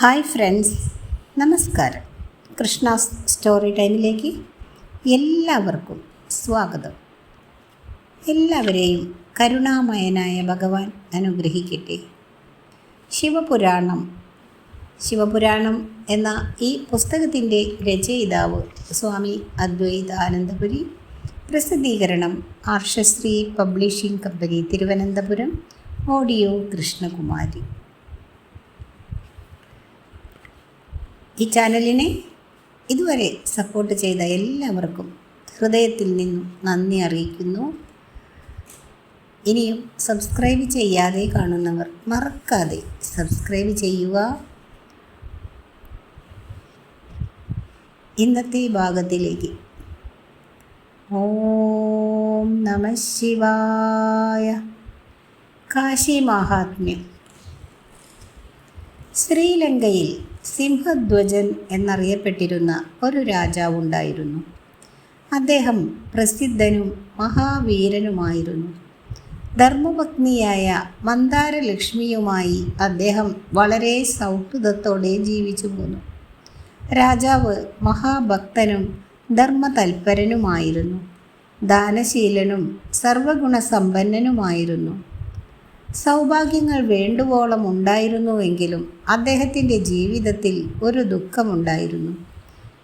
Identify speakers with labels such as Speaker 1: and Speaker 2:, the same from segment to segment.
Speaker 1: Hi friends നമസ്കാരം. Krishna story ടൈമിലേക്ക് എല്ലാവർക്കും സ്വാഗതം. എല്ലാവരെയും കരുണാമയനായ ഭഗവാൻ അനുഗ്രഹിക്കട്ടെ. ശിവപുരാണം ശിവപുരാണം എന്ന ഈ പുസ്തകത്തിന്റെ രചയിതാവ് സ്വാമി അദ്വൈതാനന്ദപുരി പ്രസിദ്ധീകരണം Arshasree publishing company Thiruvananthapuram audio Krishnakumari. ഈ ചാനലിനെ ഇതുവരെ സപ്പോർട്ട് ചെയ്ത എല്ലാവർക്കും ഹൃദയത്തിൽ നിന്നും നന്ദി അറിയിക്കുന്നു. ഇനിയും സബ്സ്ക്രൈബ് ചെയ്യാതെ കാണുന്നവർ മറക്കാതെ സബ്സ്ക്രൈബ് ചെയ്യുക. ഇന്നത്തെ ഭാഗത്തിലേക്ക്. ഓം നമ ശിവായ. കാശി മഹാത്മ്യം. ശ്രീലങ്കയിൽ സിംഹധ്വജൻ എന്നറിയപ്പെട്ടിരുന്ന ഒരു രാജാവുണ്ടായിരുന്നു. അദ്ദേഹം പ്രസിദ്ധനും മഹാവീരനുമായിരുന്നു. ധർമ്മപത്നിയായ മന്ദാരലക്ഷ്മിയുമായി അദ്ദേഹം വളരെ സൗഹൃദത്തോടെ ജീവിച്ചു പോന്നു. രാജാവ് മഹാഭക്തനും ധർമ്മതൽപരനുമായിരുന്നു. ദാനശീലനും സർവഗുണസമ്പന്നനുമായിരുന്നു. സൗഭാഗ്യങ്ങൾ വേണ്ടുവോളം ഉണ്ടായിരുന്നുവെങ്കിലും അദ്ദേഹത്തിന്റെ ജീവിതത്തിൽ ഒരു ദുഃഖമുണ്ടായിരുന്നു.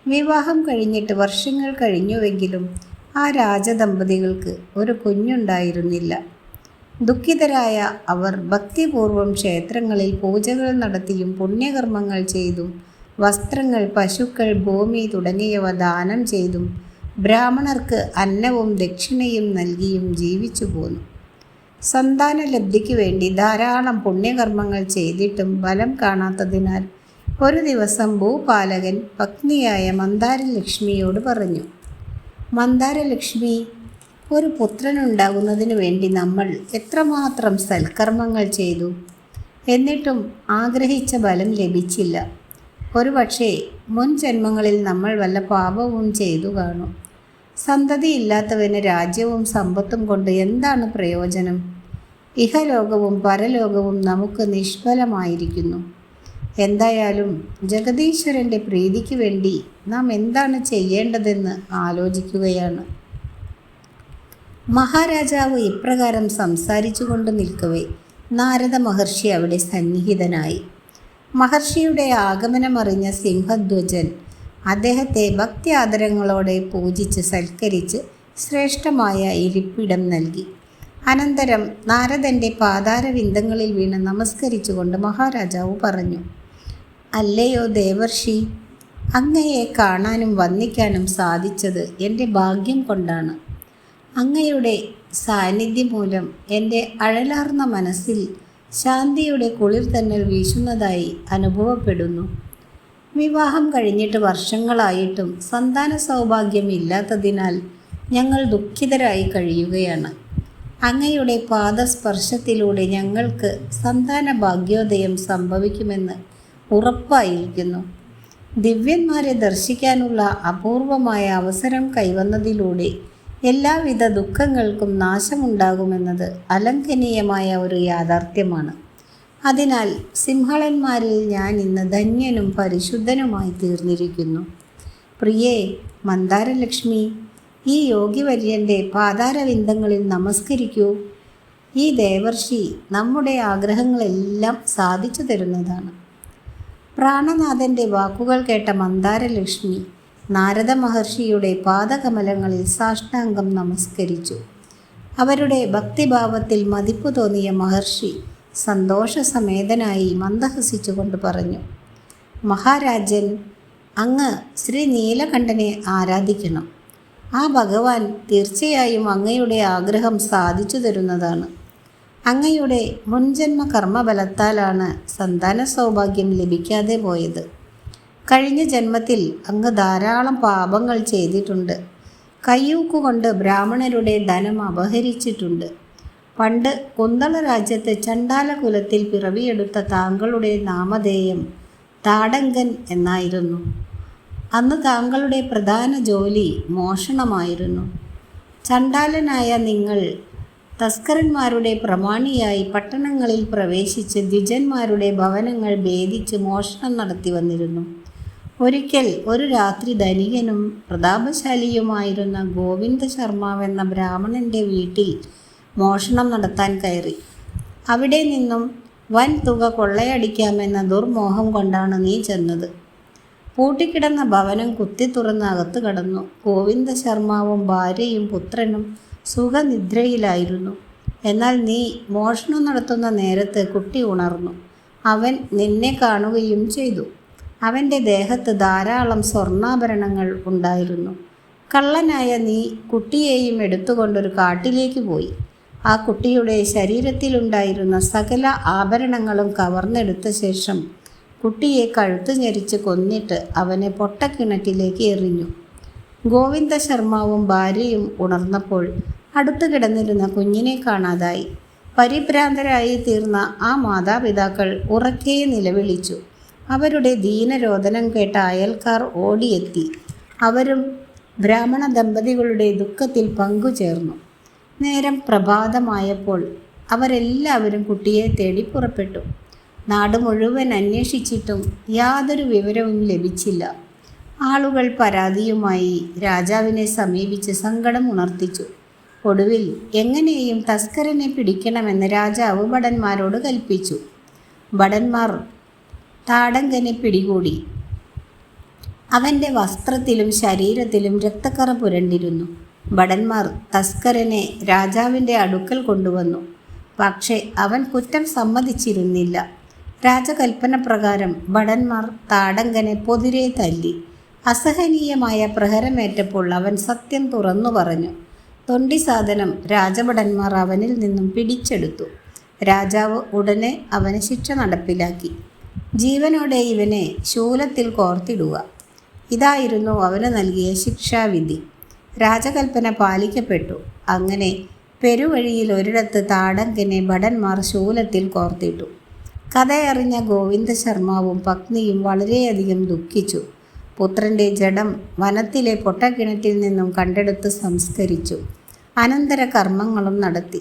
Speaker 1: വിവാഹം കഴിഞ്ഞിട്ട് വർഷങ്ങൾ കഴിഞ്ഞുവെങ്കിലും ആ രാജദമ്പതികൾക്ക് ഒരു കുഞ്ഞുണ്ടായിരുന്നില്ല. ദുഃഖിതരായ അവർ ഭക്തിപൂർവം ക്ഷേത്രങ്ങളിൽ പൂജകൾ നടത്തിയും പുണ്യകർമ്മങ്ങൾ ചെയ്തും വസ്ത്രങ്ങൾ പശുക്കൾ ഭൂമി തുടങ്ങിയവ ദാനം ചെയ്തും ബ്രാഹ്മണർക്ക് അന്നവും ദക്ഷിണയും നൽകിയും ജീവിച്ചു പോന്നു സന്താനലബ്ധിക്ക് വേണ്ടി ധാരാളം പുണ്യകർമ്മങ്ങൾ ചെയ്തിട്ടും ഫലം കാണാത്തതിനാൽ ഒരു ദിവസം ഭൂപാലകൻ പത്നിയായ മന്ദാരലക്ഷ്മിയോട് പറഞ്ഞു മന്ദാരലക്ഷ്മി ഒരു പുത്രനുണ്ടാകുന്നതിന് വേണ്ടി നമ്മൾ എത്രമാത്രം സൽക്കർമ്മങ്ങൾ ചെയ്തു? എന്നിട്ടും ആഗ്രഹിച്ച ഫലം ലഭിച്ചില്ല. ഒരുപക്ഷെ മുൻ ജന്മങ്ങളിൽ നമ്മൾ വല്ല പാപവും ചെയ്തു കാണും. സന്തതിയില്ലാത്തവന് രാജ്യവും സമ്പത്തും കൊണ്ട് എന്താണ് പ്രയോജനം? ഇഹലോകവും പരലോകവും നമുക്ക് നിഷ്ഫലമായിരിക്കുന്നു. എന്തായാലും ജഗദീശ്വരന്റെ പ്രീതിക്ക് വേണ്ടി നാം എന്താണ് ചെയ്യേണ്ടതെന്ന് ആലോചിക്കുകയാണ്. മഹാരാജാവ് ഇപ്രകാരം സംസാരിച്ചുകൊണ്ട് നിൽക്കവേ നാരദ മഹർഷി അവിടെ സന്നിഹിതനായി. മഹർഷിയുടെ ആഗമനമറിഞ്ഞ സിംഹധ്വജൻ അദ്ദേഹത്തെ ഭക്തി ആദരങ്ങളോടെ പൂജിച്ച് സൽക്കരിച്ച് ശ്രേഷ്ഠമായ ഇരിപ്പിടം നൽകി. അനന്തരം നാരദന്റെ പാതാരവിന്ദങ്ങളിൽ വീണ് നമസ്കരിച്ചുകൊണ്ട് മഹാരാജാവ് പറഞ്ഞു അല്ലയോ ദേവർഷി അങ്ങയെ കാണാനും വന്ദിക്കാനും സാധിച്ചത് എന്റെ ഭാഗ്യം കൊണ്ടാണ്. അങ്ങയുടെ സാന്നിധ്യം മൂലം എന്റെ അഴലാർന്ന മനസ്സിൽ ശാന്തിയുടെ കുളിർ തന്നൽ വീശുന്നതായി അനുഭവപ്പെടുന്നു. വിവാഹം കഴിഞ്ഞിട്ട് വർഷങ്ങളായിട്ടും സന്താന സൗഭാഗ്യം ഇല്ലാത്തതിനാൽ ഞങ്ങൾ ദുഃഖിതരായി കഴിയുകയാണ്. അങ്ങയുടെ പാദസ്പർശത്തിലൂടെ ഞങ്ങൾക്ക് സന്താന ഭാഗ്യോദയം സംഭവിക്കുമെന്ന് ഉറപ്പായിരിക്കുന്നു. ദിവ്യന്മാരെ ദർശിക്കാനുള്ള അപൂർവമായ അവസരം കൈവന്നതിലൂടെ എല്ലാവിധ ദുഃഖങ്ങൾക്കും നാശമുണ്ടാകുമെന്നത് അലംഘനീയമായ ഒരു യാഥാർത്ഥ്യമാണ്. അതിനാൽ സിംഹളന്മാരിൽ ഞാൻ ഇന്ന് ധന്യനും പരിശുദ്ധനുമായി തീർന്നിരിക്കുന്നു. പ്രിയേ മന്ദാരലക്ഷ്മി ഈ യോഗിവര്യന്റെ പാതാരവിന്ദങ്ങളിൽ നമസ്കരിക്കൂ. ഈ ദേവർഷി നമ്മുടെ ആഗ്രഹങ്ങളെല്ലാം സാധിച്ചു തരുന്നതാണ്. പ്രാണനാഥന്റെ വാക്കുകൾ കേട്ട മന്ദാരലക്ഷ്മി നാരദ മഹർഷിയുടെ പാദകമലങ്ങളിൽ സാഷ്ടാംഗം നമസ്കരിച്ചു. അവരുടെ ഭക്തിഭാവത്തിൽ മതിപ്പ് തോന്നിയ മഹർഷി സന്തോഷസമേതനായി മന്ദഹസിച്ചുകൊണ്ട് പറഞ്ഞു മഹാരാജൻ അങ്ങ് ശ്രീ നീലകണ്ഠനെ ആരാധിക്കണം. ആ ഭഗവാൻ തീർച്ചയായും അങ്ങയുടെ ആഗ്രഹം സാധിച്ചു തരുന്നതാണ്. അങ്ങയുടെ മുൻജന്മ കർമ്മബലത്താലാണ് സന്താന സൗഭാഗ്യം ലഭിക്കാതെ പോയത്. കഴിഞ്ഞ ജന്മത്തിൽ അങ്ങ് ധാരാളം പാപങ്ങൾ ചെയ്തിട്ടുണ്ട്. കയ്യൂക്കുകൊണ്ട് ബ്രാഹ്മണരുടെ ധനം അപഹരിച്ചിട്ടുണ്ട്. പണ്ട് കുന്തള രാജ്യത്ത് ചണ്ടാല കുലത്തിൽ പിറവിയെടുത്ത താങ്കളുടെ നാമധേയം താടങ്കൻ എന്നായിരുന്നു. അന്ന് താങ്കളുടെ പ്രധാന ജോലി മോഷണമായിരുന്നു. ചണ്ടാലനായ നിങ്ങൾ തസ്കരന്മാരുടെ പ്രമാണിയായി പട്ടണങ്ങളിൽ പ്രവേശിച്ച് ദ്വിജന്മാരുടെ ഭവനങ്ങൾ ഭേദിച്ച് മോഷണം നടത്തി വന്നിരുന്നു. ഒരിക്കൽ ഒരു രാത്രി ധനികനും പ്രതാപശാലിയുമായിരുന്ന ഗോവിന്ദ ശർമാവെന്ന ബ്രാഹ്മണന്റെ വീട്ടിൽ മോഷണം നടത്താൻ കയറി. അവിടെ നിന്നും വൻ തുക കൊള്ളയടിക്കാമെന്ന ദുർമോഹം കൊണ്ടാണ് നീ ചെന്നത്. പൂട്ടിക്കിടന്ന ഭവനം കുത്തി തുറന്ന് അകത്ത് കടന്നു. ഗോവിന്ദ ശർമാവും ഭാര്യയും പുത്രനും സുഖനിദ്രയിലായിരുന്നു. എന്നാൽ നീ മോഷണം നടത്തുന്ന നേരത്ത് കുട്ടി ഉണർന്നു. അവൻ നിന്നെ കാണുകയും ചെയ്തു. അവന്റെ ദേഹത്ത് ധാരാളം സ്വർണാഭരണങ്ങൾ ഉണ്ടായിരുന്നു. കള്ളനായ നീ കുട്ടിയെയും എടുത്തുകൊണ്ടൊരു കാട്ടിലേക്ക് പോയി. ആ കുട്ടിയുടെ ശരീരത്തിലുണ്ടായിരുന്ന സകല ആഭരണങ്ങളും കവർന്നെടുത്ത ശേഷം കുട്ടിയെ കഴുത്ത് ഞെരിച്ച് കൊന്നിട്ട് അവനെ പൊട്ടക്കിണറ്റിലേക്ക് എറിഞ്ഞു. ഗോവിന്ദ ശർമാവും ഭാര്യയും ഉണർന്നപ്പോൾ അടുത്തു കിടന്നിരുന്ന കുഞ്ഞിനെ കാണാതായി. പരിഭ്രാന്തരായി തീർന്ന ആ മാതാപിതാക്കൾ ഉറക്കെ നിലവിളിച്ചു. അവരുടെ ദീനരോധനം കേട്ട അയൽക്കാർ ഓടിയെത്തി. അവരും ബ്രാഹ്മണ ദമ്പതികളുടെ ദുഃഖത്തിൽ പങ്കുചേർന്നു. നേരം പ്രഭാതമായപ്പോൾ അവരെല്ലാവരും കുട്ടിയെ തേടി പുറപ്പെട്ടു. നാട് മുഴുവൻ അന്വേഷിച്ചിട്ടും യാതൊരു വിവരവും ലഭിച്ചില്ല. ആളുകൾ പരാതിയുമായി രാജാവിനെ സമീപിച്ച് സങ്കടം ഉണർത്തിച്ചു. ഒടുവിൽ എങ്ങനെയും തസ്കരനെ പിടിക്കണമെന്ന് രാജാവ് ഭടന്മാരോട് കൽപ്പിച്ചു. ഭടന്മാർ താടങ്കനെ പിടികൂടി. അവന്റെ വസ്ത്രത്തിലും ശരീരത്തിലും രക്തക്കറ പുരണ്ടിരുന്നു. ഭടന്മാർ തസ്കരനെ രാജാവിന്റെ അടുക്കൽ കൊണ്ടുവന്നു. പക്ഷേ അവൻ കുറ്റം സമ്മതിച്ചിരുന്നില്ല. രാജകൽപ്പന പ്രകാരം ഭടന്മാർ താടങ്കനെ പൊതിരെ തല്ലി. അസഹനീയമായ പ്രഹരമേറ്റപ്പോൾ അവൻ സത്യം തുറന്നു പറഞ്ഞു. തൊണ്ടി സാധനം രാജഭടന്മാർ അവനിൽ നിന്നും പിടിച്ചെടുത്തു. രാജാവ് ഉടനെ അവന് ശിക്ഷ നടപ്പിലാക്കി. ജീവനോടെ ഇവനെ ശൂലത്തിൽ കോർത്തിടുക. ഇതായിരുന്നു അവന് നൽകിയ ശിക്ഷാവിധി. രാജകൽപ്പന പാലിക്കപ്പെട്ടു. അങ്ങനെ പെരുവഴിയിൽ ഒരിടത്ത് താടങ്കനെ ഭടന്മാർ ശൂലത്തിൽ കോർത്തിട്ടു. കഥയറിഞ്ഞ ഗോവിന്ദ ശർമാവും പത്നിയും വളരെയധികം ദുഃഖിച്ചു. പുത്രന്റെ ജഡം വനത്തിലെ പൊട്ടക്കിണറ്റിൽ നിന്നും കണ്ടെടുത്ത് സംസ്കരിച്ചു. അനന്തര കർമ്മങ്ങളും നടത്തി.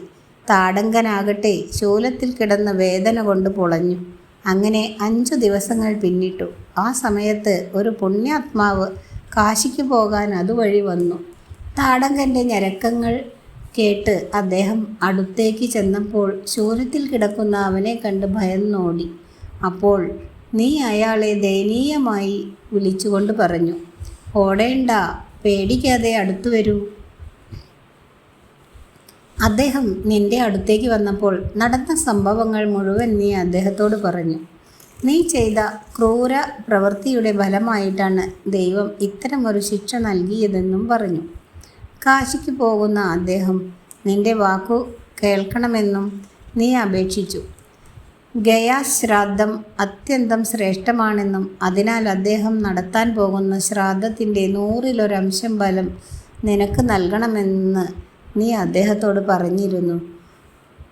Speaker 1: താടങ്കനാകട്ടെ ശൂലത്തിൽ കിടന്ന വേദന കൊണ്ട് പൊളഞ്ഞു. അങ്ങനെ അഞ്ചു ദിവസങ്ങൾ പിന്നിട്ടു. ആ സമയത്ത് ഒരു പുണ്യാത്മാവ് കാശിക്ക് പോകാൻ അതുവഴി വന്നു. താടങ്കന്റെ ഞരക്കങ്ങൾ കേട്ട് അദ്ദേഹം അടുത്തേക്ക് ചെന്നപ്പോൾ ശൂരത്തിൽ കിടക്കുന്ന അവനെ കണ്ട് ഭയന്നോടി അപ്പോൾ നീ അയാളെ ദയനീയമായി വിളിച്ചുകൊണ്ട് പറഞ്ഞു. ഓടേണ്ട പേടിക്കാതെ അടുത്തു വരൂ. അദ്ദേഹം നിന്റെ അടുത്തേക്ക് വന്നപ്പോൾ നടന്ന സംഭവങ്ങൾ മുഴുവൻ നീ അദ്ദേഹത്തോട് പറഞ്ഞു. നീ ചെയ്ത ക്രൂര പ്രവൃത്തിയുടെ ഫലമായിട്ടാണ് ദൈവം ഇത്തരമൊരു ശിക്ഷ നൽകിയതെന്നും പറഞ്ഞു. കാശിക്ക് പോകുന്ന അദ്ദേഹം നിന്റെ വാക്കു കേൾക്കണമെന്നും നീ അപേക്ഷിച്ചു. ഗയാ ശ്രാദ്ധം അത്യന്തം ശ്രേഷ്ഠമാണെന്നും അതിനാൽ അദ്ദേഹം നടത്താൻ പോകുന്ന ശ്രാദ്ധത്തിന്റെ നൂറിലൊരംശം ഫലം നിനക്ക് നൽകണമെന്ന് നീ അദ്ദേഹത്തോട് പറഞ്ഞിരുന്നു.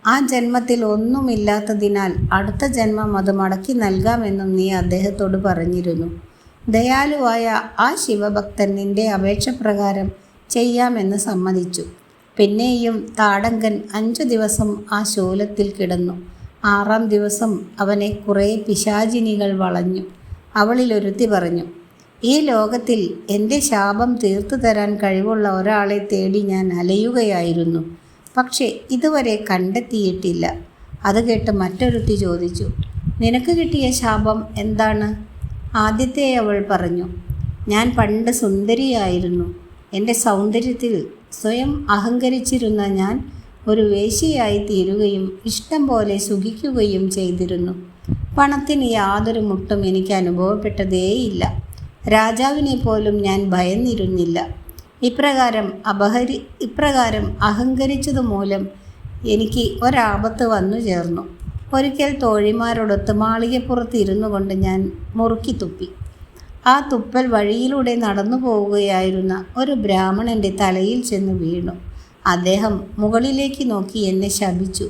Speaker 1: ആ ജന്മത്തിൽ ഒന്നുമില്ലാത്തതിനാൽ അടുത്ത ജന്മം അത് മടക്കി നൽകാമെന്നും നീ അദ്ദേഹത്തോട് പറഞ്ഞിരുന്നു. ദയാലുവായ ആ ശിവഭക്തൻ നിന്റെ അപേക്ഷ പ്രകാരം ചെയ്യാമെന്ന് സമ്മതിച്ചു. പിന്നെയും താടങ്കൻ അഞ്ചു ദിവസം ആ ശൂലത്തിൽ കിടന്നു. ആറാം ദിവസം അവനെ കുറേ പിശാചിനികൾ വളഞ്ഞു. അവളിലൊരുത്തി പറഞ്ഞു ഈ ലോകത്തിൽ എന്റെ ശാപം തീർത്തു തരാൻ കഴിവുള്ള ഒരാളെ തേടി ഞാൻ അലയുകയായിരുന്നു. പക്ഷേ ഇതുവരെ കണ്ടെത്തിയിട്ടില്ല. അത് കേട്ട് മറ്റൊരുത്തി ചോദിച്ചു നിനക്ക് കിട്ടിയ ശാപം എന്താണ്? ആദ്യത്തെ അവൾ പറഞ്ഞു ഞാൻ പണ്ട് സുന്ദരിയായിരുന്നു. എന്റെ സൗന്ദര്യത്തിൽ സ്വയം അഹങ്കരിച്ചിരുന്ന ഞാൻ ഒരു വേശിയായി തീരുകയും ഇഷ്ടം പോലെ സുഖിക്കുകയും ചെയ്തിരുന്നു. പണത്തിന് യാതൊരു മുട്ടും എനിക്ക് അനുഭവപ്പെട്ടതേയില്ല രാജാവിനെ പോലും ഞാൻ ഭയന്നിരുന്നില്ല. ഇപ്രകാരം അപഹരി ഇപ്രകാരം അഹങ്കരിച്ചതുമൂലം എനിക്ക് ഒരാപത്ത് വന്നു ചേർന്നു. ഒരിക്കൽ തോഴിമാരോടൊത്ത് മാളികപ്പുറത്ത് ഇരുന്നു കൊണ്ട് ഞാൻ മുറുക്കി തുപ്പി. ആ തുപ്പൽ വഴിയിലൂടെ നടന്നു പോവുകയായിരുന്ന ഒരു ബ്രാഹ്മണന്റെ തലയിൽ ചെന്ന് വീണു. അദ്ദേഹം മുകളിലേക്ക് നോക്കി എന്നെ ശപിച്ചു.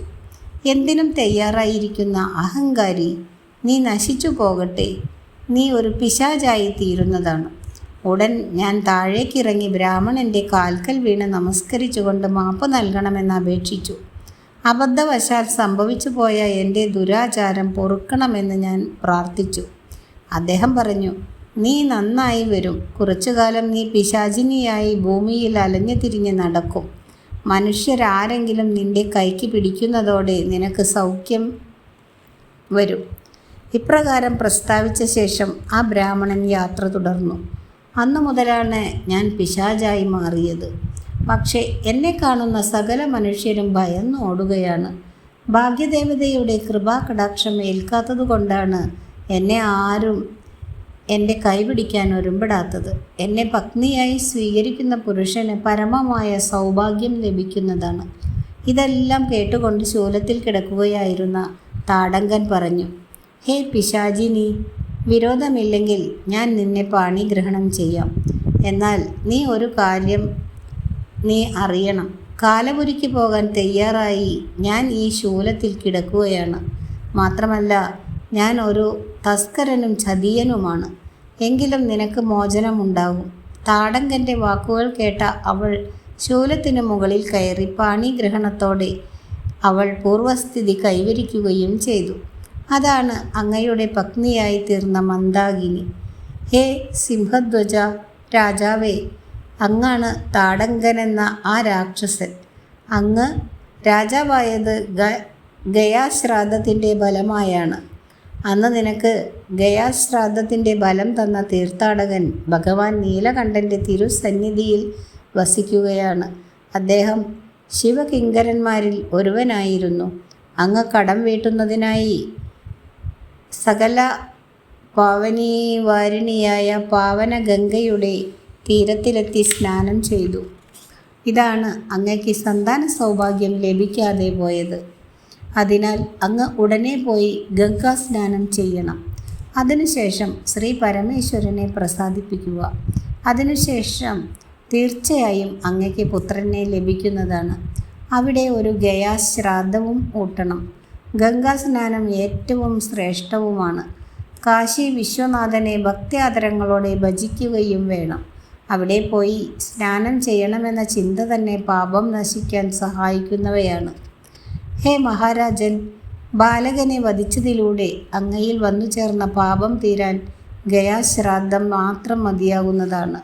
Speaker 1: എന്തിനും തയ്യാറായിരിക്കുന്ന അഹങ്കാരി നീ നശിച്ചു പോകട്ടെ. നീ ഒരു പിശാചായി തീരുന്നതാണ്. ഉടൻ ഞാൻ താഴേക്കിറങ്ങി ബ്രാഹ്മണന്റെ കാൽക്കൽ വീണ് നമസ്കരിച്ചുകൊണ്ട് മാപ്പ് നൽകണമെന്ന് അപേക്ഷിച്ചു. അബദ്ധവശാൽ സംഭവിച്ചു പോയ എന്റെ ദുരാചാരം പൊറുക്കണമെന്ന് ഞാൻ പ്രാർത്ഥിച്ചു. അദ്ദേഹം പറഞ്ഞു നീ നന്നായി വരും. കുറച്ചു കാലം നീ പിശാചിനിയായി ഭൂമിയിൽ അലഞ്ഞു തിരിഞ്ഞ് നടക്കും. മനുഷ്യരാരെങ്കിലും നിന്റെ കൈക്ക് പിടിക്കുന്നതോടെ നിനക്ക് സൗഖ്യം വരും. ഇപ്രകാരം പ്രസ്താവിച്ച ശേഷം ആ ബ്രാഹ്മണൻ യാത്ര തുടർന്നു. അന്നു മുതലാണ് ഞാൻ പിശാചായി മാറിയത്. പക്ഷേ എന്നെ കാണുന്ന സകല മനുഷ്യരും ഭയന്ന് ഓടുകയാണ്. ഭാഗ്യദേവതയുടെ കൃപാകടാക്ഷം ഏൽക്കാത്തതുകൊണ്ടാണ് എന്നെ ആരും എന്റെ കൈപിടിക്കാൻ ഒരുമ്പെടാത്തത്. എന്നെ പത്നിയായി സ്വീകരിക്കുന്ന പുരുഷന് പരമമായ സൗഭാഗ്യം ലഭിക്കുന്നതാണ്. ഇതെല്ലാം കേട്ടുകൊണ്ട് ശൂലത്തിൽ കിടക്കുകയായിരുന്ന താടങ്കൻ പറഞ്ഞു ഹേ പിശാചിനി വിരോധമില്ലെങ്കിൽ ഞാൻ നിന്നെ പാണിഗ്രഹണം ചെയ്യാം. എന്നാൽ നീ ഒരു കാര്യം നീ അറിയണം. കാലപുരിക്ക് പോകാൻ തയ്യാറായി ഞാൻ ഈ ശൂലത്തിൽ കിടക്കുകയാണ്. മാത്രമല്ല ഞാൻ ഒരു തസ്കരനും ചതിയനുമാണ്. എങ്കിലും നിനക്ക് മോചനമുണ്ടാകും താടങ്കന്റെ വാക്കുകൾ കേട്ട അവൾ ശൂലത്തിന് മുകളിൽ കയറി പാണിഗ്രഹണത്തോടെ അവൾ പൂർവസ്ഥിതി കൈവരിക്കുകയും ചെയ്തു. അതാണ് അങ്ങയുടെ പത്നിയായി തീർന്ന മന്ദാകിനി. ഹേ സിംഹധ്വജ രാജാവേ അങ്ങാണ് താടങ്കനെന്ന ആ രാക്ഷസൻ. അങ്ങ് രാജാവായത് ഗയാശ്രാദ്ധത്തിന്റെ ഫലമായാണ് അന്ന് നിനക്ക് ഗയാശ്രാദ്ധത്തിന്റെ ബലം തന്ന തീർത്ഥാടകൻ ഭഗവാൻ നീലകണ്ഠന്റെ തിരുസന്നിധിയിൽ വസിക്കുകയാണ്. അദ്ദേഹം ശിവകിങ്കരന്മാരിൽ ഒരുവനായിരുന്നു. അങ്ങ് കടം വീട്ടുന്നതിനായി സകല പാവനീവാരിണിയായ പാവന ഗംഗയുടെ തീരത്തിലെത്തി സ്നാനം ചെയ്തു. ഇതാണ് അങ്ങയ്ക്ക് സന്താന സൗഭാഗ്യം ലഭിക്കാതെ പോയത്. അതിനാൽ അങ്ങ് ഉടനെ പോയി ഗംഗാ സ്നാനം ചെയ്യണം. അതിനുശേഷം ശ്രീ പരമേശ്വരനെ പ്രസാദിപ്പിക്കുക. അതിനുശേഷം തീർച്ചയായും അങ്ങയ്ക്ക് പുത്രനെ ലഭിക്കുന്നതാണ്. അവിടെ ഒരു ഗയാശ്രാദ്ധവും ഊട്ടണം. ഗംഗാ സ്നാനം ഏറ്റവും ശ്രേഷ്ഠവുമാണ്. കാശി വിശ്വനാഥനെ ഭക്ത്യാദരങ്ങളോടെ ഭജിക്കുകയും വേണം. അവിടെ പോയി സ്നാനം ചെയ്യണമെന്ന ചിന്ത തന്നെ പാപം നശിക്കാൻ സഹായിക്കുന്നവയാണ്. ഹേ മഹാരാജൻ ബാലകനെ വധിച്ചതിലൂടെ അങ്ങയിൽ വന്നു ചേർന്ന പാപം തീരാൻ ഗയാശ്രാദ്ധം മാത്രം മതിയാകുന്നതാണ്.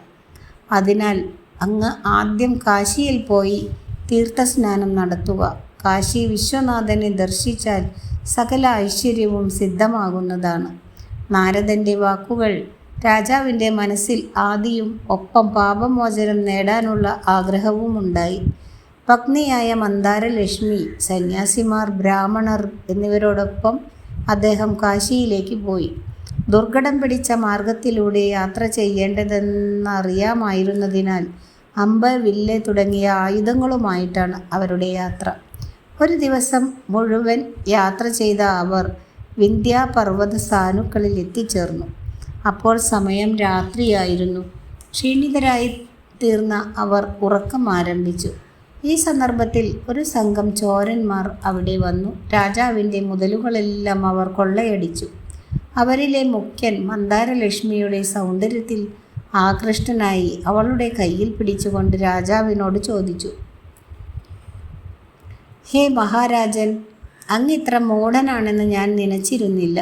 Speaker 1: അതിനാൽ അങ്ങ് ആദ്യം കാശിയിൽ പോയി തീർത്ഥസ്നാനം നടത്തുക. കാശി വിശ്വനാഥനെ ദർശിച്ചാൽ സകല ഐശ്വര്യവും സിദ്ധമാകുന്നതാണ്. നാരദന്റെ വാക്കുകൾ രാജാവിന്റെ മനസ്സിൽ ആദിയും ഒപ്പം പാപമോചനം നേടാനുള്ള ആഗ്രഹവുമുണ്ടായി. പത്നിയായ മന്ദാരലക്ഷ്മി സന്യാസിമാർ ബ്രാഹ്മണർ എന്നിവരോടൊപ്പം അദ്ദേഹം കാശിയിലേക്ക് പോയി. ദുർഘടം പിടിച്ച മാർഗത്തിലൂടെ യാത്ര ചെയ്യേണ്ടതെന്നറിയാമായിരുന്നതിനാൽ അമ്പ വില്ല് തുടങ്ങിയ ആയുധങ്ങളുമായിട്ടാണ് അവരുടെ യാത്ര. ഒരു ദിവസം മുഴുവൻ യാത്ര ചെയ്ത അവർ വിന്ധ്യാപർവത സാനുക്കളിൽ എത്തിച്ചേർന്നു. അപ്പോൾ സമയം രാത്രിയായിരുന്നു. ക്ഷീണിതരായി തീർന്ന അവർ ഉറക്കം ആരംഭിച്ചു. ഈ സന്ദർഭത്തിൽ ഒരു സംഘം ചോരന്മാർ അവിടെ വന്നു. രാജാവിന്റെ മുതലുകളെല്ലാം അവർ കൊള്ളയടിച്ചു. അവരിലെ മുഖ്യൻ മന്ദാരലക്ഷ്മിയുടെ സൗന്ദര്യത്തിൽ ആകൃഷ്ടനായി അവളുടെ കയ്യിൽ പിടിച്ചുകൊണ്ട് രാജാവിനോട് ചോദിച്ചു ഹേ മഹാരാജൻ അങ്ങിത്ര മൂഢനാണെന്ന് ഞാൻ നനച്ചിരുന്നില്ല.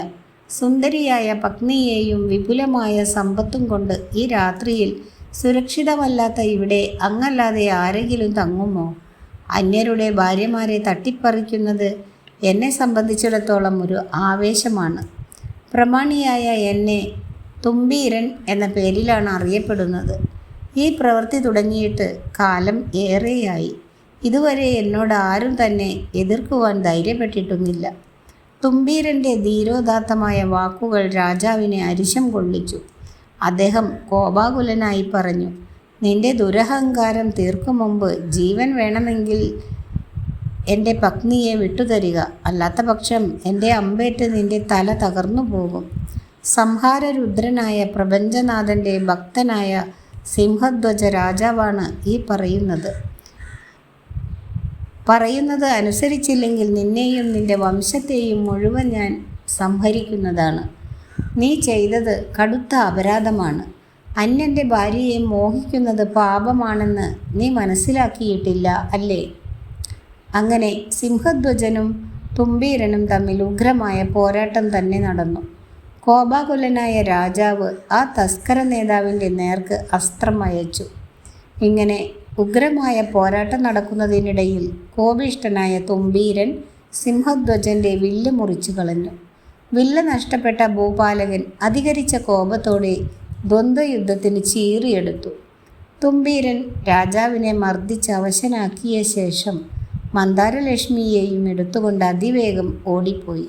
Speaker 1: സുന്ദരിയായ പത്നിയെയും വിപുലമായ സമ്പത്തും കൊണ്ട് ഈ രാത്രിയിൽ സുരക്ഷിതമല്ലാത്ത ഇവിടെ അങ്ങല്ലാതെ ആരെങ്കിലും തങ്ങുമോ? അന്യരുടെ ഭാര്യമാരെ തട്ടിപ്പറിക്കുന്നത് എന്നെ സംബന്ധിച്ചിടത്തോളം ഒരു ആവേശമാണ്. പ്രമാണിയായ എന്നെ തുമ്പീരൻ എന്ന പേരിലാണ് അറിയപ്പെടുന്നത്. ഈ പ്രവൃത്തി തുടങ്ങിയിട്ട് കാലം ഏറെയായി. ഇതുവരെ എന്നോട് ആരും തന്നെ എതിർക്കുവാൻ ധൈര്യപ്പെട്ടിട്ടുമില്ല. തുമ്പീരന്റെ ധീരോദാത്തമായ വാക്കുകൾ രാജാവിനെ അരിശം കൊള്ളിച്ചു. അദ്ദേഹം കോപാകുലനായി പറഞ്ഞു നിന്റെ ദുരഹങ്കാരം തീർക്കും മുമ്പ് ജീവൻ വേണമെങ്കിൽ എന്റെ പത്നിയെ വിട്ടുതരിക. അല്ലാത്ത പക്ഷം എന്റെ അമ്പേറ്റ് നിന്റെ തല തകർന്നു പോകും. സംഹാരരുദ്രനായ പ്രപഞ്ചനാഥന്റെ ഭക്തനായ സിംഹധ്വജ രാജാവാണ് ഈ പറയുന്നത്. പറയുന്നത് അനുസരിച്ചില്ലെങ്കിൽ നിന്നെയും നിന്റെ വംശത്തെയും മുഴുവൻ ഞാൻ സംഹരിക്കുന്നതാണ്. നീ ചെയ്തത് കടുത്ത അപരാധമാണ്. അന്യന്റെ ഭാര്യയെ മോഹിക്കുന്നത് പാപമാണെന്ന് നീ മനസ്സിലാക്കിയിട്ടില്ല അല്ലേ? അങ്ങനെ സിംഹധ്വജനും തുമ്പീരനും തമ്മിൽ ഉഗ്രമായ പോരാട്ടം തന്നെ നടന്നു. കോപാകുലനായ രാജാവ് ആ തസ്കര നേതാവിന്റെ നേർക്ക് അസ്ത്രം അയച്ചു. ഇങ്ങനെ ഉഗ്രമായ പോരാട്ടം നടക്കുന്നതിനിടയിൽ കോപിഷ്ടനായ തുമ്പീരൻ സിംഹധ്വജന്റെ വില്ല് മുറിച്ചു കളഞ്ഞു. വില്ല് നഷ്ടപ്പെട്ട ഭൂപാലകൻ അധികരിച്ച കോപത്തോടെ ദ്വന്ദ്വയുദ്ധത്തിന് ചീറിയെടുത്തു. തുമ്പീരൻ രാജാവിനെ മർദ്ദിച്ച് അവശനാക്കിയ ശേഷം മന്ദാരലക്ഷ്മിയെയും എടുത്തുകൊണ്ട് അതിവേഗം ഓടിപ്പോയി.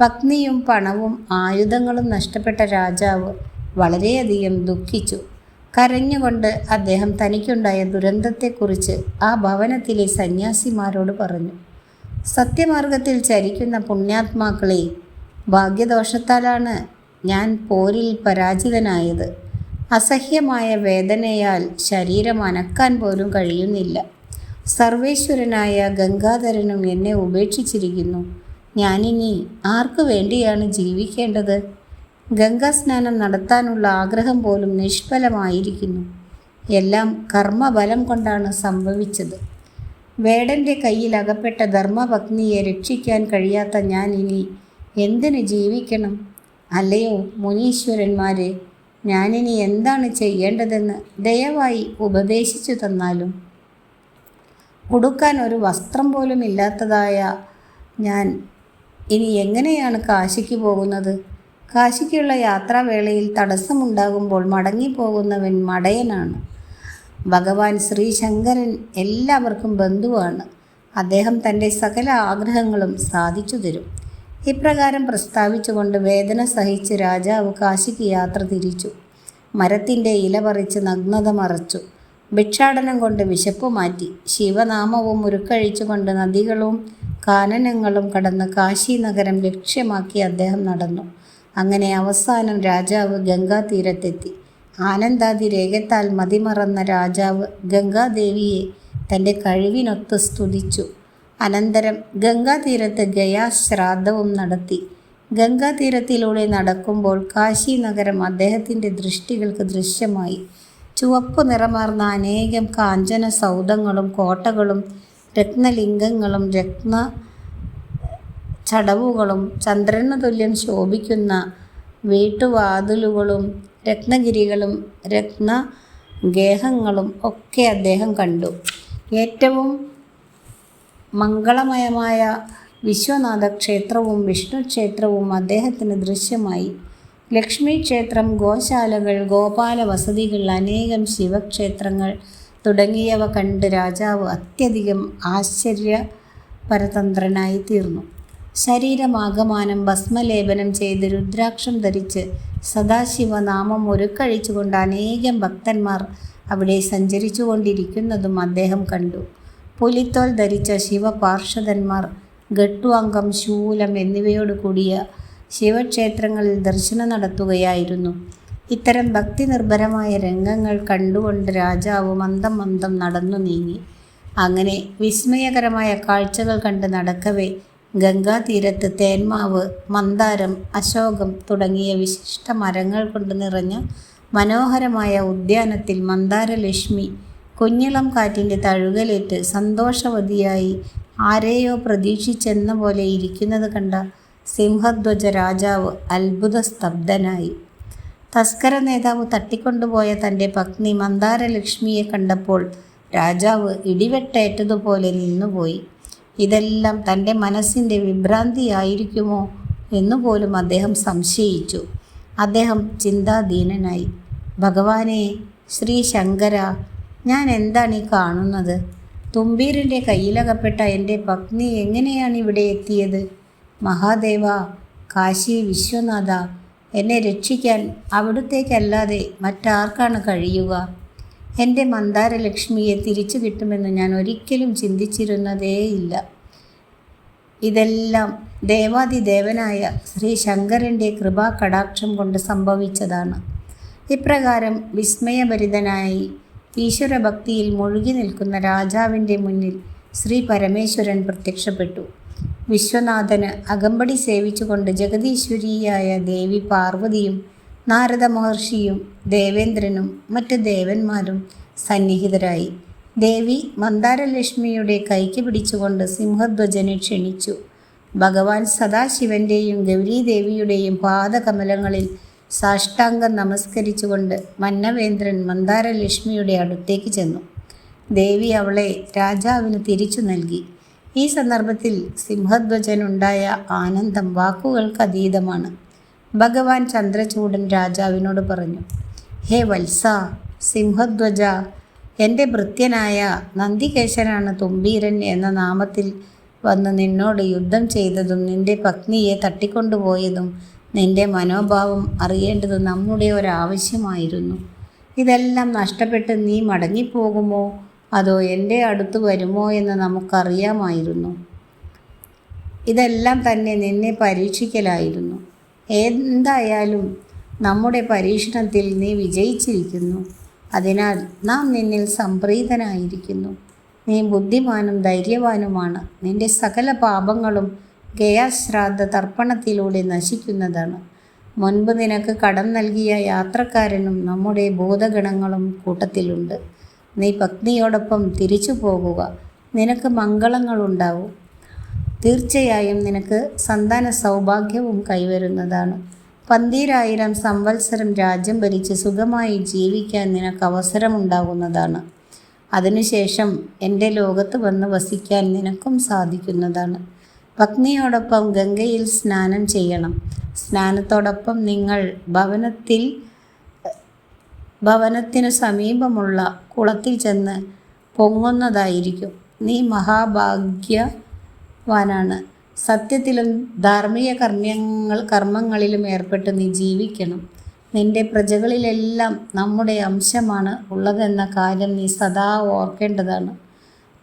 Speaker 1: പത്നിയും പണവും ആയുധങ്ങളും നഷ്ടപ്പെട്ട രാജാവ് വളരെയധികം ദുഃഖിച്ചു. കരഞ്ഞുകൊണ്ട് അദ്ദേഹം തനിക്കുണ്ടായ ദുരന്തത്തെക്കുറിച്ച് ആ ഭവനത്തിലെ സന്യാസിമാരോട് പറഞ്ഞു. സത്യമാർഗത്തിൽ ചരിക്കുന്ന പുണ്യാത്മാക്കളെ ഭാഗ്യദോഷത്താലാണ് ഞാൻ പോരിൽ പരാജിതനായത്. അസഹ്യമായ വേദനയാൽ ശരീരം അനക്കാൻ പോലും കഴിയുന്നില്ല. സർവേശ്വരനായ ഗംഗാധരനും എന്നെ ഉപേക്ഷിച്ചിരിക്കുന്നു. ഞാനിനി ആർക്കു വേണ്ടിയാണ് ജീവിക്കേണ്ടത്? ഗംഗാസ്നാനം നടത്താനുള്ള ആഗ്രഹം പോലും നിഷ്ഫലമായിരിക്കുന്നു. എല്ലാം കർമ്മബലം കൊണ്ടാണ് സംഭവിച്ചത്. വേടന്റെ കയ്യിൽ അകപ്പെട്ട ധർമ്മപത്നിയെ രക്ഷിക്കാൻ കഴിയാത്ത ഞാൻ ഇനി എന്തിനു ജീവിക്കണം? അല്ലയോ മുനീശ്വരന്മാരെ ഞാനിനി എന്താണ് ചെയ്യേണ്ടതെന്ന് ദയവായി ഉപദേശിച്ചു തന്നാലും. കൊടുക്കാൻ ഒരു വസ്ത്രം പോലും ഇല്ലാത്തതായ ഞാൻ ഇനി എങ്ങനെയാണ് കാശിക്ക് പോകുന്നത്? കാശിക്കുള്ള യാത്രാവേളയിൽ തടസ്സമുണ്ടാകുമ്പോൾ മടങ്ങിപ്പോകുന്നവൻ മടയനാണ്. ഭഗവാൻ ശ്രീശങ്കരൻ എല്ലാവർക്കും ബന്ധുവാണ്. അദ്ദേഹം തന്റെ സകല ആഗ്രഹങ്ങളും സാധിച്ചു തരും ഇപ്രകാരം പ്രസ്താവിച്ചുകൊണ്ട് വേദന സഹിച്ച് രാജാവ് കാശിക്ക് യാത്ര തിരിച്ചു. മരത്തിന്റെ ഇല പറിച്ച് നഗ്നത മറച്ചു. ഭിക്ഷാടനം കൊണ്ട് വിശപ്പ് മാറ്റി. ശിവനാമവും ഉരുക്കഴിച്ചുകൊണ്ട് നദികളും കാനനങ്ങളും കടന്ന് കാശി നഗരം ലക്ഷ്യമാക്കി അദ്ദേഹം നടന്നു. അങ്ങനെ അവസാനം രാജാവ് ഗംഗാതീരത്തെത്തി. ആനന്ദാദി രേഖത്താൽ മതിമറന്ന രാജാവ് ഗംഗാദേവിയെ തന്റെ കഴിവിനൊത്ത് സ്തുതിച്ചു. അനന്തരം ഗംഗാതീരത്ത് ഗയാശ്രാദ്ധവും നടത്തി. ഗംഗാതീരത്തിലൂടെ നടക്കുമ്പോൾ കാശി നഗരം അദ്ദേഹത്തിന്റെ ദൃഷ്ടികൾക്ക് ദൃശ്യമായി. ചുവപ്പ് നിറമാർന്ന അനേകം കാഞ്ചന സൗധങ്ങളും കോട്ടകളും രത്നലിംഗങ്ങളും രത്ന ചടവുകളും ചന്ദ്രന് തുല്യം ശോഭിക്കുന്ന വീട്ടുവാതിലുകളും രത്നഗിരികളും രത്ന ഗേഹങ്ങളും ഒക്കെ അദ്ദേഹം കണ്ടു. ഏറ്റവും മംഗളമയമായ വിശ്വനാഥ ക്ഷേത്രവും വിഷ്ണു ക്ഷേത്രവും അദ്ദേഹത്തിന് ദൃശ്യമായി. ലക്ഷ്മി ക്ഷേത്രം ഗോശാലകൾ ഗോപാല വസതികൾ അനേകം ശിവക്ഷേത്രങ്ങൾ തുടങ്ങിയവ കണ്ട് രാജാവ് അത്യധികം ആശ്ചര്യപരതന്ത്രനായി തീർന്നു ശരീരമാകമാനം ഭസ്മലേപനം ചെയ്ത് രുദ്രാക്ഷം ധരിച്ച് സദാശിവനാമം ഒരുക്കഴിച്ചുകൊണ്ട് അനേകം ഭക്തന്മാർ അവിടെ സഞ്ചരിച്ചു കൊണ്ടിരിക്കുന്നതും അദ്ദേഹം കണ്ടു. പുലിത്തോൽ ധരിച്ച ശിവപാർഷദന്മാർ ഗട്ടുവാങ്കം ശൂലം എന്നിവയോട് കൂടിയ ശിവക്ഷേത്രങ്ങളിൽ ദർശനം നടത്തുകയായിരുന്നു. ഇത്തരം ഭക്തി നിർഭരമായ രംഗങ്ങൾ കണ്ടുകൊണ്ട് രാജാവ് മന്ദം മന്ദം നടന്നു നീങ്ങി. അങ്ങനെ വിസ്മയകരമായ കാഴ്ചകൾ കണ്ട് നടക്കവേ ഗംഗാതീരത്ത് തേന്മാവ് മന്ദാരം അശോകം തുടങ്ങിയ വിശിഷ്ട മരങ്ങൾ കൊണ്ട് നിറഞ്ഞ മനോഹരമായ ഉദ്യാനത്തിൽ മന്ദാരലക്ഷ്മി കുഞ്ഞിളം കാറ്റിന്റെ തഴുകലേറ്റ് സന്തോഷവതിയായി ആരെയോ പ്രതീക്ഷിച്ചെന്ന പോലെ ഇരിക്കുന്നത് കണ്ട സിംഹധ്വജ രാജാവ് അത്ഭുത സ്തബ്ധനായി തസ്കര നേതാവ് തട്ടിക്കൊണ്ടുപോയ തന്റെ പത്നി മന്ദാരലക്ഷ്മിയെ കണ്ടപ്പോൾ രാജാവ് ഇടിവെട്ടേറ്റതുപോലെ നിന്നുപോയി. ഇതെല്ലാം തന്റെ മനസ്സിന്റെ വിഭ്രാന്തിയായിരിക്കുമോ എന്നുപോലും അദ്ദേഹം സംശയിച്ചു. അദ്ദേഹം ചിന്താധീനനായി. ഭഗവാനെ ശ്രീ ശങ്കര ഞാൻ എന്താണ് ഈ കാണുന്നത്? തുമ്പീരിന്റെ കയ്യിലകപ്പെട്ട എന്റെ പത്നി എങ്ങനെയാണ് ഇവിടെ എത്തിയത്? മഹാദേവ കാശി വിശ്വനാഥ എന്നെ രക്ഷിക്കാൻ അവിടുത്തേക്കല്ലാതെ മറ്റാർക്കാണ് കഴിയുക? എന്റെ മന്ദാരലക്ഷ്മിയെ തിരിച്ചു കിട്ടുമെന്ന് ഞാൻ ഒരിക്കലും ചിന്തിച്ചിരുന്നതേയില്ല ഇതെല്ലാം ദേവാതിദേവനായ ശ്രീ ശങ്കരന്റെ കൃപാകടാക്ഷം കൊണ്ട് സംഭവിച്ചതാണ്. ഇപ്രകാരം വിസ്മയഭരിതനായി ഈശ്വരഭക്തിയിൽ മുഴുകി നിൽക്കുന്ന രാജാവിന്റെ മുന്നിൽ ശ്രീ പരമേശ്വരൻ പ്രത്യക്ഷപ്പെട്ടു. വിശ്വനാഥന് അകമ്പടി സേവിച്ചുകൊണ്ട് ജഗതീശ്വരിയായ ദേവി പാർവതിയും നാരദ മഹർഷിയും ദേവേന്ദ്രനും മറ്റ് ദേവന്മാരും സന്നിഹിതരായി. ദേവി മന്ദാരലക്ഷ്മിയുടെ കൈക്ക് പിടിച്ചുകൊണ്ട് സിംഹധ്വജനെ ക്ഷണിച്ചു. ഭഗവാൻ സദാശിവന്റെയും ഗൗരീദേവിയുടെയും പാദകമലങ്ങളിൽ സാഷ്ടാംഗം നമസ്കരിച്ചുകൊണ്ട് മന്നവേന്ദ്രൻ മന്ദാരലക്ഷ്മിയുടെ അടുത്തേക്ക് ചെന്നു. ദേവി അവളെ രാജാവിന് തിരിച്ചു നൽകി. ഈ സന്ദർഭത്തിൽ സിംഹധ്വജനുണ്ടായ ആനന്ദം വാക്കുകൾക്ക് അതീതമാണ്. ഭഗവാൻ ചന്ദ്രചൂഡൻ രാജാവിനോട് പറഞ്ഞു ഹേ വത്സ സിംഹധ്വജ എന്റെ ഭൃത്യനായ നന്ദികേശനാണ് തുമ്പീരൻ എന്ന നാമത്തിൽ വന്ന് നിന്നോട് യുദ്ധം ചെയ്തതും നിന്റെ പത്നിയെ തട്ടിക്കൊണ്ടുപോയതും നിന്റെ മനോഭാവം അറിയേണ്ടത് നമ്മുടെ ഒരാവശ്യമായിരുന്നു. ഇതെല്ലാം നഷ്ടപ്പെട്ട് നീ മടങ്ങിപ്പോകുമോ? അതോ എന്റെ അടുത്ത് വരുമോ എന്ന് നമുക്കറിയാമായിരുന്നു. ഇതെല്ലാം തന്നെ നിന്നെ പരീക്ഷിക്കലായിരുന്നു. എന്തായാലും നമ്മുടെ പരീക്ഷണത്തിൽ നീ വിജയിച്ചിരിക്കുന്നു. അതിനാൽ നാം നിന്നിൽ സംപ്രീതനായിരിക്കുന്നു. നീ ബുദ്ധിമാനും ധൈര്യവാനുമാണ്. നിന്റെ സകല പാപങ്ങളും ഗയാശ്രാദ്ധ തർപ്പണത്തിലൂടെ നശിക്കുന്നതാണ്. മുൻപ് നിനക്ക് കടം നൽകിയ യാത്രക്കാരനും നമ്മുടെ ബോധഗണങ്ങളും കൂട്ടത്തിലുണ്ട്. നീ പത്നിയോടൊപ്പം തിരിച്ചു പോകുക. നിനക്ക് മംഗളങ്ങളുണ്ടാവും. തീർച്ചയായും നിനക്ക് സന്താന സൗഭാഗ്യവും കൈവരുന്നതാണ്. പന്തീരായിരം സംവത്സരം രാജ്യം ഭരിച്ച് സുഖമായി ജീവിക്കാൻ നിനക്ക് അവസരമുണ്ടാകുന്നതാണ്. അതിനുശേഷം എന്റെ ലോകത്ത് വന്ന് വസിക്കാൻ നിനക്കും സാധിക്കുന്നതാണ്. പത്നിയോടൊപ്പം ഗംഗയിൽ സ്നാനം ചെയ്യണം. സ്നാനത്തോടൊപ്പം നിങ്ങൾ ഭവനത്തിൽ ഭവനത്തിനു സമീപമുള്ള കുളത്തിൽ ചെന്ന് പൊങ്ങുന്നതായിരിക്കും. നീ മഹാഭാഗ്യവാനാണ്. സത്യത്തിലും ധാർമ്മിക കർമ്മങ്ങൾ കർമ്മങ്ങളിലും ഏർപ്പെട്ട് നീ ജീവിക്കണം. നിന്റെ പ്രജകളിലെല്ലാം നമ്മുടെ അംശമാണ് ഉള്ളതെന്ന കാര്യം നീ സദാ ഓർക്കേണ്ടതാണ്.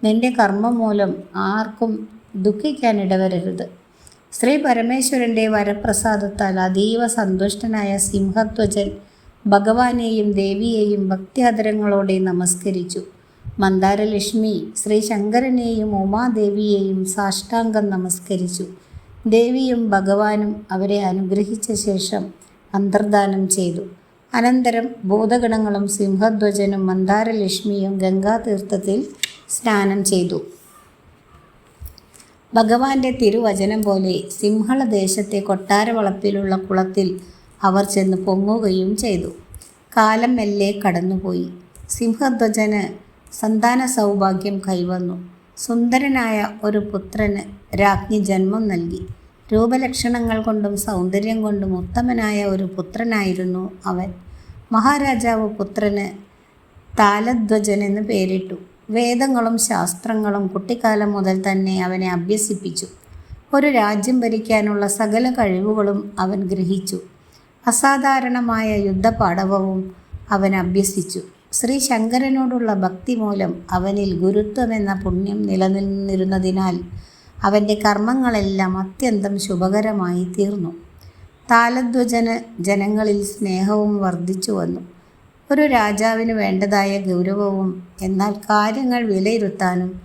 Speaker 1: നിന്റെ കർമ്മം മൂലം ആർക്കും ദുഃഖിക്കാൻ ഇടവരരുത് ശ്രീ പരമേശ്വരന്റെ വരപ്രസാദത്താൽ അതീവ സന്തുഷ്ടനായ സിംഹധ്വജൻ ഭഗവാനെയും ദേവിയെയും ഭക്തിയാദരങ്ങളോടെ നമസ്കരിച്ചു. മന്ദാരലക്ഷ്മി ശ്രീ ശങ്കരനെയും ഉമാദേവിയെയും സാഷ്ടാംഗം നമസ്കരിച്ചു. ദേവിയും ഭഗവാനും അവരെ അനുഗ്രഹിച്ച ശേഷം അന്തർദാനം ചെയ്തു. അനന്തരം ഭൂതഗണങ്ങളും സിംഹധ്വജനും മന്ദാരലക്ഷ്മിയും ഗംഗാതീർത്ഥത്തിൽ സ്നാനം ചെയ്തു. ഭഗവാന്റെ തിരുവചനം പോലെ സിംഹളദേശത്തെ കൊട്ടാരവളപ്പിലുള്ള കുളത്തിൽ അവർ ചെന്ന് പൊങ്ങുകയും ചെയ്തു. കാലം മെല്ലെ കടന്നുപോയി. സിംഹധ്വജന് സന്താന സൗഭാഗ്യം കൈവന്നു. സുന്ദരനായ ഒരു പുത്രന് രാജ്ഞി ജന്മം നൽകി. രൂപലക്ഷണങ്ങൾ കൊണ്ടും സൗന്ദര്യം കൊണ്ടും ഉത്തമനായ ഒരു പുത്രനായിരുന്നു അവൻ. മഹാരാജാവ് പുത്രന് താലധ്വജൻ എന്ന് പേരിട്ടു. വേദങ്ങളും ശാസ്ത്രങ്ങളും കുട്ടിക്കാലം മുതൽ തന്നെ അവനെ അഭ്യസിപ്പിച്ചു. ഒരു രാജ്യം ഭരിക്കാനുള്ള സകല കഴിവുകളും അവൻ ഗ്രഹിച്ചു. അസാധാരണമായ യുദ്ധപാടവവും അവൻ അഭ്യസിച്ചു. ശ്രീ ശങ്കരനോടുള്ള ഭക്തി മൂലം അവനിൽ ഗുരുത്വമെന്ന പുണ്യം നിലനിന്നിരുന്നതിനാൽ അവന്റെ കർമ്മങ്ങളെല്ലാം അത്യന്തം ശുഭകരമായി തീർന്നു. താലധ്വജന് ജനങ്ങളിൽ സ്നേഹവും വർദ്ധിച്ചു വന്നു ഒരു രാജാവിന് വേണ്ടതായ ഗൗരവവും എന്നാൽ കാര്യങ്ങൾ വിലയിരുത്താനും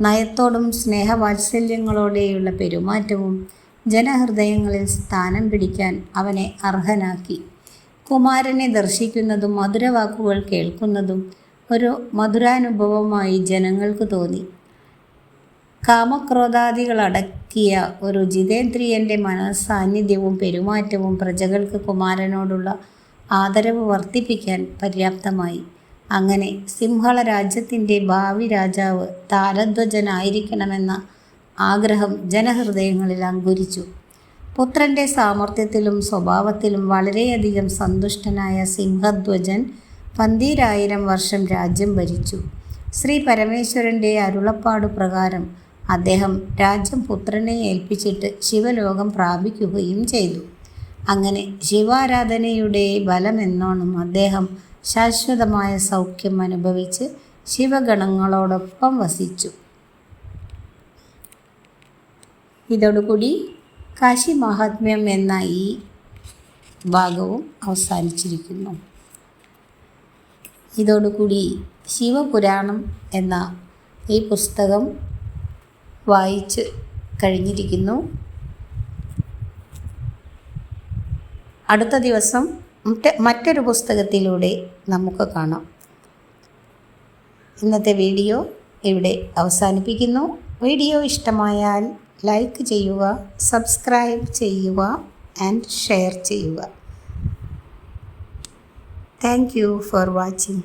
Speaker 1: നയത്തോടും സ്നേഹവാത്സല്യങ്ങളോടെയുള്ള പെരുമാറ്റവും ജനഹൃദയങ്ങളിൽ സ്ഥാനം പിടിക്കാൻ അവനെ അർഹനാക്കി. കുമാരനെ ദർശിക്കുന്നതും മധുരവാക്കുകൾ കേൾക്കുന്നതും ഒരു മധുരാനുഭവമായി ജനങ്ങൾക്ക് തോന്നി. കാമക്രോധാദികളടക്കിയ ഒരു ജിതേന്ദ്രിയന്റെ മനസാന്നിധ്യവും പെരുമാറ്റവും പ്രജകൾക്ക് കുമാരനോടുള്ള ആദരവ് വർദ്ധിപ്പിക്കാൻ പര്യാപ്തമായി. അങ്ങനെ സിംഹള രാജ്യത്തിന്റെ ഭാവി രാജാവ് താരധ്വജനായിരിക്കണമെന്ന ആഗ്രഹം ജനഹൃദയങ്ങളിൽ അങ്കുരിച്ചു. പുത്രന്റെ സാമർഥ്യത്തിലും സ്വഭാവത്തിലും വളരെയധികം സന്തുഷ്ടനായ സിംഹധ്വജൻ പന്തീരായിരം വർഷം രാജ്യം ഭരിച്ചു. ശ്രീ പരമേശ്വരന്റെ അരുളപ്പാട് പ്രകാരം അദ്ദേഹം രാജ്യം പുത്രനെ ഏൽപ്പിച്ചിട്ട് ശിവലോകം പ്രാപിക്കുകയും ചെയ്തു. അങ്ങനെ ശിവാരാധനയുടെ ബലമെന്നോണം അദ്ദേഹം ശാശ്വതമായ സൗഖ്യം അനുഭവിച്ച് ശിവഗണങ്ങളോടൊപ്പം വസിച്ചു. ഇതോടുകൂടി കാശി മഹാത്മ്യം എന്ന ഈ ഭാഗവും അവസാനിച്ചിരിക്കുന്നു. ഇതോടുകൂടി ശിവപുരാണം എന്ന ഈ പുസ്തകം വായിച്ച് കഴിഞ്ഞിരിക്കുന്നു. അടുത്ത ദിവസം മറ്റ് മറ്റൊരു പുസ്തകത്തിലൂടെ നമുക്ക് കാണാം. ഇന്നത്തെ വീഡിയോ ഇവിടെ അവസാനിപ്പിക്കുന്നു. വീഡിയോ ഇഷ്ടമായാൽ ലൈക്ക് ചെയ്യുക സബ്സ്ക്രൈബ് ചെയ്യുക ആൻഡ് ഷെയർ ചെയ്യുക. Thank you for watching